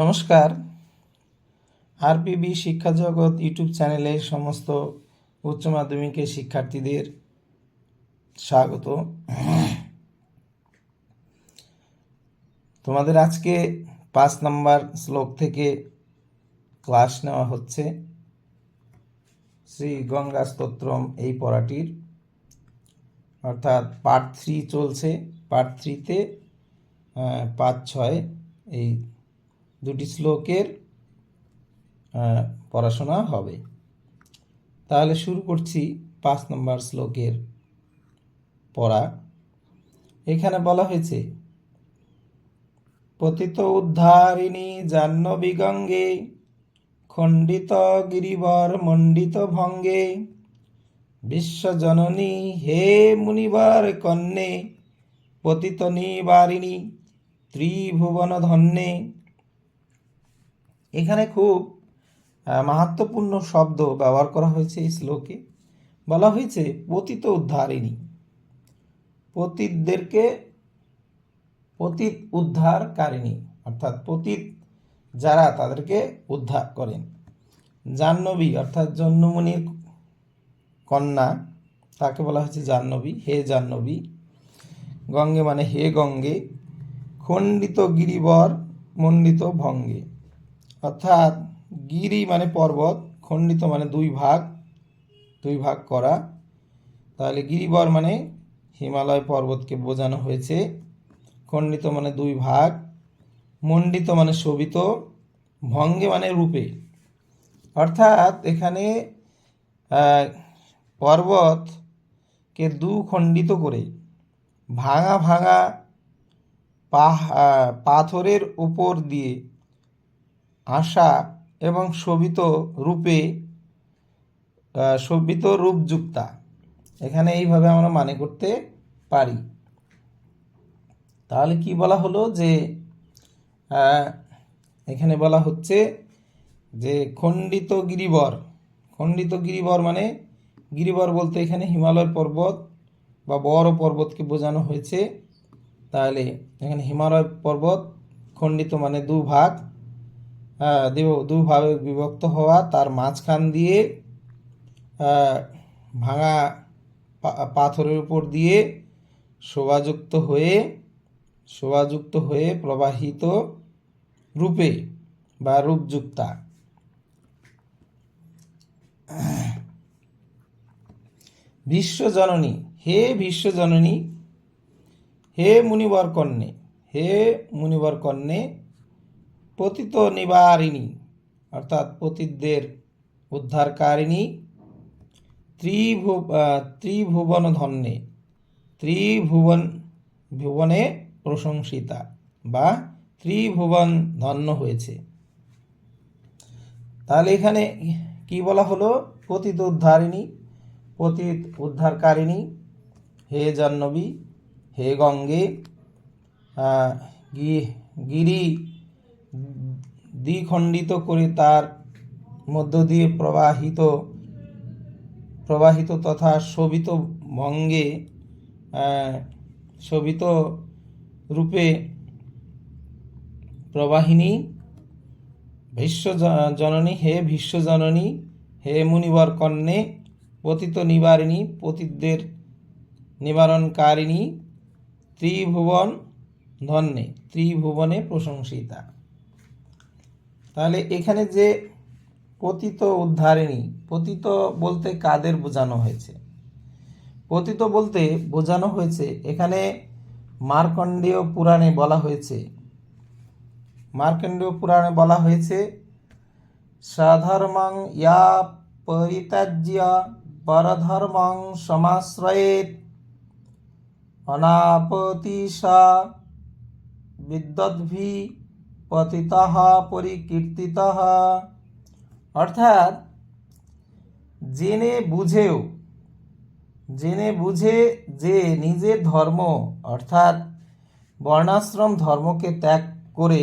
নমস্কার। আরপিবি শিক্ষা জগৎ ইউটিউব চ্যানেলে সমস্ত উচ্চ মাধ্যমিকের শিক্ষার্থীদের স্বাগত। তোমাদের আজকে পাঁচ নাম্বার শ্লোক থেকে ক্লাস নেওয়া হচ্ছে। শ্রী গঙ্গা স্তোত্রম এই পড়াটির। অর্থাৎ পার্ট থ্রি চলছে পার্ট থ্রিতে পাঁচ ছয় এই দুটি শ্লোকের পড়াশোনা হবে। তাহলে শুরু করছি পাঁচ নম্বর শ্লোকের পড়া। এখানে বলা হয়েছে, পতিত উদ্ধারিণী জাহ্নবী গঙ্গে, খণ্ডিত গিরিবর মণ্ডিত ভঙ্গে বিশ্বজননী হে মুনিবার কন্যে, পতিত নিবারিণী ত্রিভুবন ধন্যে এখানে খুব আহ, মাহাত্ম্যপূর্ণ শব্দ ব্যবহার করা হয়েছে এই শ্লোকে। বলা হয়েছে পতিত উদ্ধারিণী। পতিতদেরকে পতিত উদ্ধারকারিণী অর্থাৎ পতিত যারা তাদেরকে উদ্ধার করেন। জাহ্নবী অর্থাৎ জন্মমণির কন্যা তাকে বলা হয়েছে জাহ্নবী। হে জাহ্নবী গঙ্গে মানে হে গঙ্গে খণ্ডিত গিরিবর মণ্ডিত ভঙ্গে। অর্থাৎ গিরি মানে পর্বত, খণ্ডিত মানে দুই ভাগ দুই ভাগ করা। তাহলে গিরিবর মানে হিমালয় পর্বতকে বোঝানো হয়েছে। খণ্ডিত মানে দুই ভাগ, মণ্ডিত মানে শোভিত, ভঙ্গে মানে রূপে। অর্থাৎ এখানে পর্বতকে দু খণ্ডিত করে, ভাঙা ভাঙা পাথরের উপর দিয়ে আশা এবং শোভিত রূপে শোভিত রূপযুক্তা এখানে এইভাবে আমরা মানে করতে পারি। তাহলে কি বলা হলো যে এখানে বলা হচ্ছে যে খণ্ডিত গিরিবর। খণ্ডিত গিরিবর মানে গিরিবর বলতে এখানে হিমালয় পর্বত বা বড় পর্বতকে বোঝানো হয়েছে। তাহলে এখানে হিমালয় পর্বত খণ্ডিত মানে দু ভাগ আহ, দিব- দুভাবে বিভক্ত হওয়া, তার মাঝখান দিয়ে ভাঙা পাথরের উপর দিয়ে শোভাযুক্ত হয়ে শোভাযুক্ত হয়ে প্রবাহিত রূপে বা রূপযুক্তা। বিশ্বজননী, হে বিশ্বজননী, হে মুনিবর কন্যে হে মুনিবর কন্যে পতিত নিবারিণী, অর্থাৎ পতিতদের উদ্ধারকারিণী, ত্রিভু ত্রিভুবন ধন্যে ত্রিভুবন, ভুবনে প্রশংসিতা বা ত্রিভুবন ধন্য হয়েছে। তাহলে এখানে কি বলা হলো? পতিত উদ্ধারিণী, পতিত উদ্ধারকারিণী, হে জাহ্নবী, হে গঙ্গে গি- গিরি দ্বিখণ্ডিত করে তার মধ্য দিয়ে প্রবাহিত প্রবাহিত তথা শোভিত ভঙ্গে শোভিত রূপে প্রবাহিনী, ভীষ্ম জননী, হে ভীষ্ম জননী, হে মুনিবর কন্যে, পতিত নিবারিণী, পতিতদের নিবারণকারিণী, ত্রিভুবন ধন্যে, ত্রিভুবনে প্রশংসিতা। তাহলে এখানে যে পতিত উদ্ধারিণী, পতিত বলতে কাদের বোঝানো হয়েছে? পতিত বলতে বোঝানো হয়েছে, এখানে মার্কণ্ডীয় পুরাণে বলা হয়েছে। মার্কণ্ডীয় পুরাণে বলা হয়েছে, সাধর্মং ইয়া পরিত্যাজ্য পরধর্মং সমাশ্রয়েত অনাপতিশা বিদ্যদ্ভি পতিতঃ পরিকীর্তিতঃ অর্থাৎ জেনে বুঝেও, জেনে বুঝে যে নিজের ধর্ম, অর্থাৎ বর্ণাশ্রম ধর্মকে ত্যাগ করে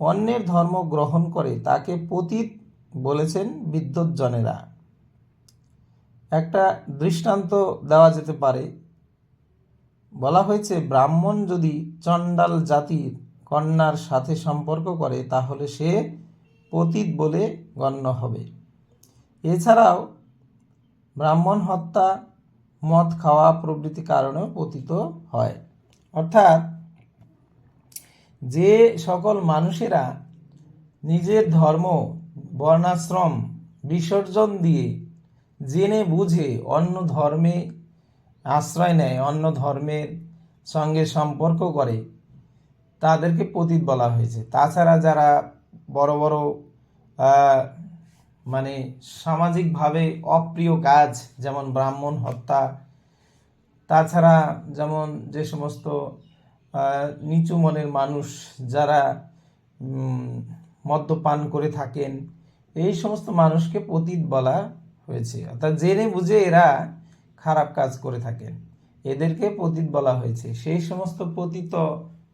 অন্যের ধর্ম গ্রহণ করে তাকে পতিত বলেছেন বিদ্যুৎজনেরা একটা দৃষ্টান্ত দেওয়া যেতে পারে। বলা হয়েছে, ব্রাহ্মণ যদি চণ্ডাল জাতির কন্যার সাথে সম্পর্ক করে, তাহলে সে পতিত বলে গণ্য হবে। এছাড়াও ব্রাহ্মণ হত্যা, মদ খাওয়া প্রভৃতি কারণেও পতিত হয়। অর্থাৎ যে সকল মানুষেরা নিজের ধর্ম, বর্ণাশ্রম, বিসর্জন দিয়ে জেনে বুঝে অন্য ধর্মে আশ্রয় নেয়, অন্য ধর্মের সঙ্গে সম্পর্ক করে তাদেরকে পতিত বলা হয়েছে। তাছাড়া যারা বড় বড় মানে সামাজিকভাবে অপ্রিয় কাজ, যেমন ব্রাহ্মণ হত্যা, তাছাড়া যেমন যে সমস্ত নিচু মনের মানুষ যারা মদ্যপান করে থাকেন, এই সমস্ত মানুষকে পতিত বলা হয়েছে। অর্থাৎ জেনে বুঝে এরা খারাপ কাজ করে থাকেন। এদেরকে পতিত বলা হয়েছে। সেই সমস্ত পতিত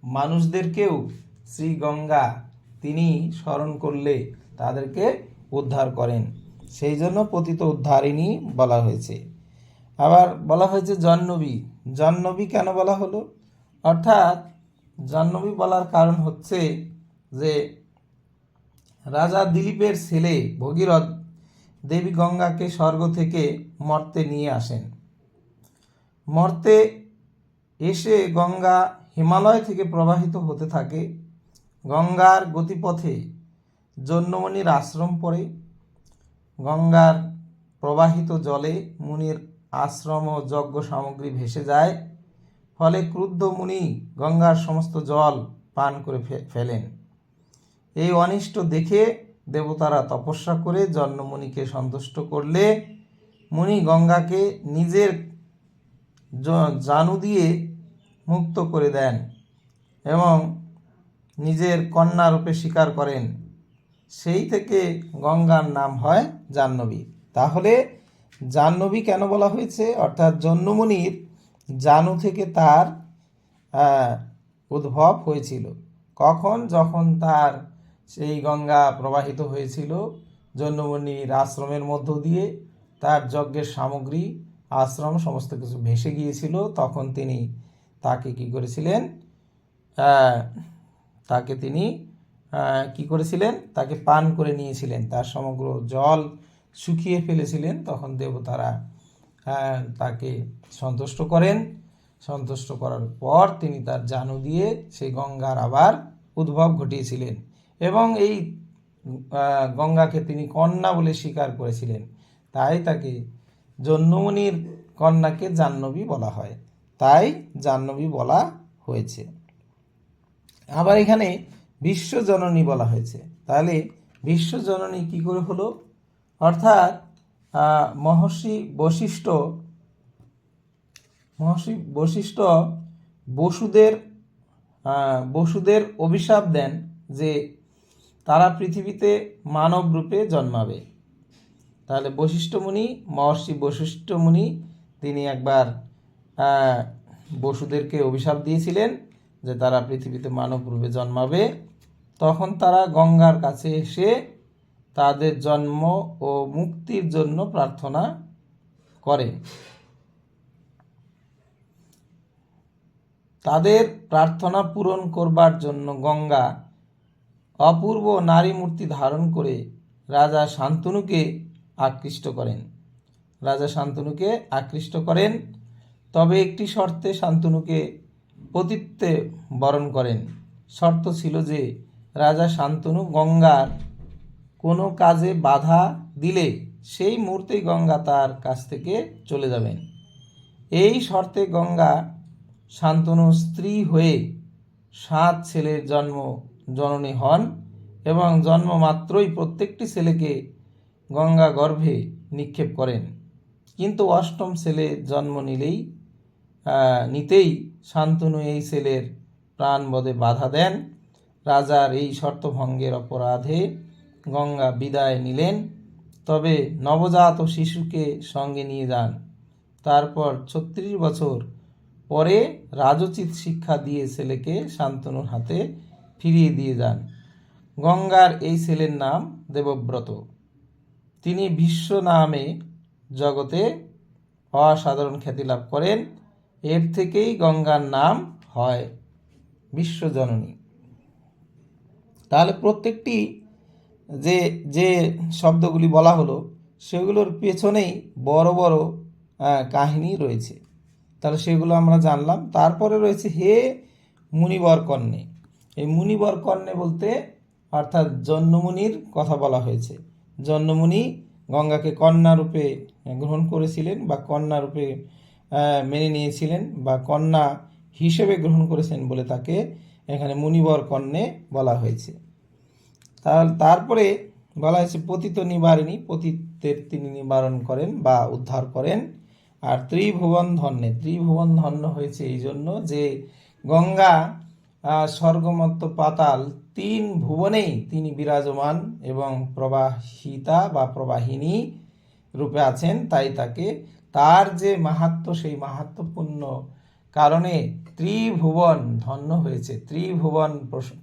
মানুষদেরকেও শ্রী গঙ্গা তিনি স্মরণ করলে তাদেরকে উদ্ধার করেন। সেই জন্য পতিত উদ্ধারিণী বলা হয়েছে। আবার বলা হয়েছে জন্নবী জন্নবী কেন বলা হলো? অর্থাৎ জন্নবী বলার কারণ হচ্ছে যে রাজা দিলীপের ছেলে ভগীরথ দেবী গঙ্গাকে স্বর্গ থেকে মর্তে নিয়ে আসেন। মর্তে এসে গঙ্গা হিমালয় থেকে প্রবাহিত হতে থাকে, গঙ্গার গতিপথে জন্যমণির আশ্রম পড়ে, গঙ্গার প্রবাহিত জলে মুনির আশ্রম ও যজ্ঞ সামগ্রী ভেসে যায়, ফলে ক্রুদ্ধ মুনি গঙ্গার সমস্ত জল পান করে ফেলেন। এই অনিষ্ট দেখে দেবতারা তপস্যা করে জন্মমুনিকে সন্তুষ্ট করলে মুনি গঙ্গাকে নিজের জানু দিয়ে মুক্ত করে দেন এবং নিজের কন্যা রূপে স্বীকার করেন। সেই থেকে গঙ্গার নাম হয় জাহ্নবী। তাহলে জাহ্নবী কেন বলা হয়েছে? অর্থাৎ জন্মমুনির জানু থেকে তার উদ্ভব হয়েছিল। কখন? যখন তার সেই গঙ্গা প্রবাহিত হয়েছিল জন্মমণির আশ্রমের মধ্য দিয়ে। তার যজ্ঞের সামগ্রী, আশ্রম, সমস্ত কিছু ভেসে গিয়েছিল। তখন তিনি তাকে কি করেছিলেন? তাকে তিনি কি করেছিলেন? তাকে পান করে নিয়েছিলেন। তার সমগ্র জল শুকিয়ে ফেলেছিলেন। তখন দেবতারা তাকে সন্তুষ্ট করেন। সন্তুষ্ট করার পর তিনি তার জানু দিয়ে সেই গঙ্গার আবার উদ্ভব ঘটিয়েছিলেন এবং এই গঙ্গাকে তিনি কন্যা বলে স্বীকার করেছিলেন। তাই তাকে জন্মমণির কন্যাকে জাহ্নবী বলা হয়। তাই জাহ্নবী বলা হয়েছে। আবার এখানে বিশ্বজননী বলা হয়েছে। তাহলে বিশ্বজননী কি করে হলো? অর্থাৎ মহর্ষি বশিষ্ঠ মহর্ষি বশিষ্ঠ বসুদের বসুদের অভিশাপ দেন যে তারা পৃথিবীতে মানব রূপে জন্মাবে। তাহলে বশিষ্ঠ মুনি, মহর্ষি বশিষ্ঠ মুনি, তিনি একবার বসুদেরকে অভিশাপ দিয়েছিলেন যে তারা পৃথিবীতে মানব রূপে জন্মাবে। তখন তারা গঙ্গার কাছে এসে তাদের জন্ম ও মুক্তির জন্য প্রার্থনা করেন তাদের প্রার্থনা পূরণ করবার জন্য গঙ্গা অপূর্ব নারী মূর্তি ধারণ করে রাজা শান্তনুকে আকৃষ্ট করেন। রাজা শান্তনুকে আকৃষ্ট করেন। তবে একটি শর্তে শান্তনুকে পতিত্বে বরণ করেন। শর্ত ছিল যে, রাজা শান্তনু গঙ্গার কোনো কাজে বাধা দিলে সেই মুহূর্তেই গঙ্গা তার কাছ থেকে চলে যাবেন। এই শর্তে গঙ্গা শান্তনু স্ত্রী হয়ে সাত ছেলের জন্ম, জননী হন এবং জন্ম মাত্রই প্রত্যেকটি ছেলেকে গঙ্গা গর্ভে নিক্ষেপ করেন। কিন্তু অষ্টম ছেলে জন্ম নিলেই নিতেই শান্তনু এই ছেলের প্রাণবধে বাধা দেন। রাজার এই শর্তভঙ্গের অপরাধে গঙ্গা বিদায় নিলেন। তবে নবজাত শিশুকে সঙ্গে নিয়ে যান। তারপর ছত্রিশ বছর পরে রাজোচিত শিক্ষা দিয়ে ছেলেকে শান্তনুর হাতে ফিরিয়ে দিয়ে যান। গঙ্গার এই ছেলের নাম দেবব্রত। তিনি বিশ্ব নামে জগতে অসাধারণ খ্যাতি লাভ করেন। এর থেকেই গঙ্গার নাম হয় বিশ্বজননী। তাহলে প্রত্যেকটি যে যে শব্দগুলি বলা হলো সেগুলোর পেছনেই বড় বড় কাহিনী রয়েছে। তাহলে সেগুলো আমরা জানলাম। তারপরে রয়েছে হে মুনিবর কর্ণে এই মুনিবর কর্ণে বলতে অর্থাৎ জন্মমুনির কথা বলা হয়েছে। জন্মমুনি গঙ্গাকে কন্যা রূপে গ্রহণ করেছিলেন বা কন্যা রূপে আহ, মেনে নিয়েছিলেন বা কন্যা হিসেবে গ্রহণ করেছেন বলে তাকে এখানে মুনিবর কন্যে বলা হয়েছে। তার- তারপরে বলা হয়েছে, পতিত নিবারিণী, পতিতের তিনি নিবারণ করেন বা উদ্ধার করেন। আর ত্রিভুবন ধন্যে, ত্রিভুবন ধন্য হয়েছে এই জন্য যে গঙ্গা স্বর্গমত্ত পাতাল তিন ভুবনেই তিনি বিরাজমান এবং প্রবাহিতা বা প্রবাহিনী রূপে আছেন, তাই তাকে তার যে মাহাত্ম, সেই মাহাত্মপূর্ণ কারণে ত্রিভুবন ধন্য হয়েছে। ত্রিভুবন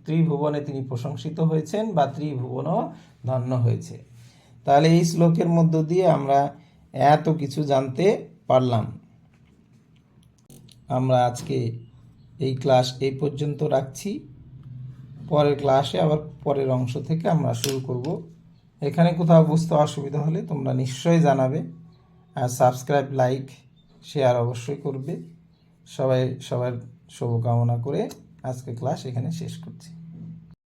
ত্রিভুবনে তিনি প্রশংসিত হয়েছেন বা ত্রিভুবনও ধন্য হয়েছে। তাহলে এই শ্লোকের মধ্য দিয়ে আমরা এত কিছু জানতে পারলাম। আমরা আজকে এই ক্লাস এই পর্যন্ত রাখছি। পরের ক্লাসে আবার পরের অংশ থেকে আমরা শুরু করব। এখানে কোথাও বুঝতে অসুবিধা হলে তোমরা নিশ্চয়ই জানাবে। সাবস্ক্রাইব লাইক শেয়ার অবশ্যই করবে। সবাই সবার শুভকামনা করে আজকে ক্লাস এখানে শেষ করছি।